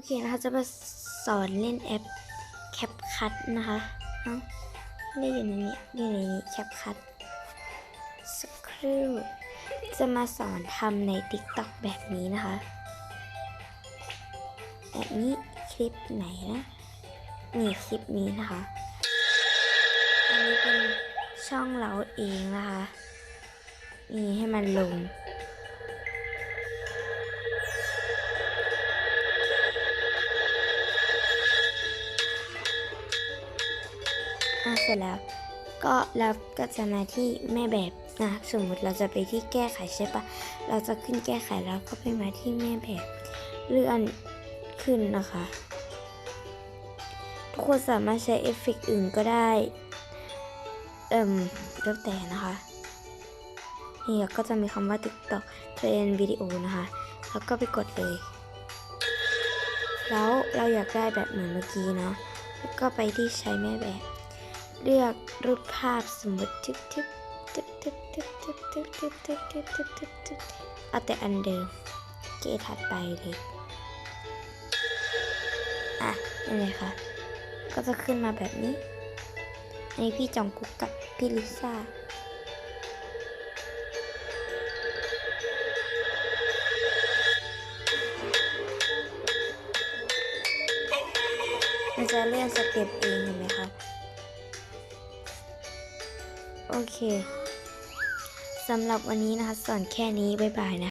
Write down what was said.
อเคนะคะจะมาสอนเล่นแอปแคปคัทนะคะเอ้าไม่ได้อยู่ในนี้อยู่ในนี้แคปคัทสักครู่จะมาสอนทำใน TikTok แบบนี้นะคะแบบนี้คลิปไหนนะนี่คลิปนี้นะคะ อันนี้เป็นช่องเราเองนะคะ นี่ให้มันลง อะเสร็จแล้ว ก็เราก็จะมาที่แม่แบบนะสมมุติเราจะไปที่แก้ไขใช่ปะเราจะขึ้นแก้ไขแล้วก็ไปมาที่แม่แบบเลื่อนขึ้นนะคะ ทุกคนสามารถใช้เอฟเฟกต์อื่นก็ได้ เอิ่มแล้วแต่นะคะนี่ก็จะมีคำว่า TikTok เทรนวิดีโอนะคะ แล้วก็ไปกดเลย แล้วเราอยากได้แบบเหมือนเมื่อกี้เนาะแล้วก็ไปที่ใช้แม่แบบ เลือกรูปภาพสมมติทึบทึบทึบทึบทึบทึบทึบทึบทึบทึบทึบทึบทึบเอาแต่อันเดิมเกถัดไปเลย อะนี่เลยค่ะ ก็จะขึ้นมาแบบนี้ อันนี้พี่จองกุ๊กกับพี่ลิซ่ามันจะเลื่อนสเต็ปเองเห็นไหมคะ โอเคสำหรับวันนี้นะคะสอนแค่นี้ บ๊ายบายนะ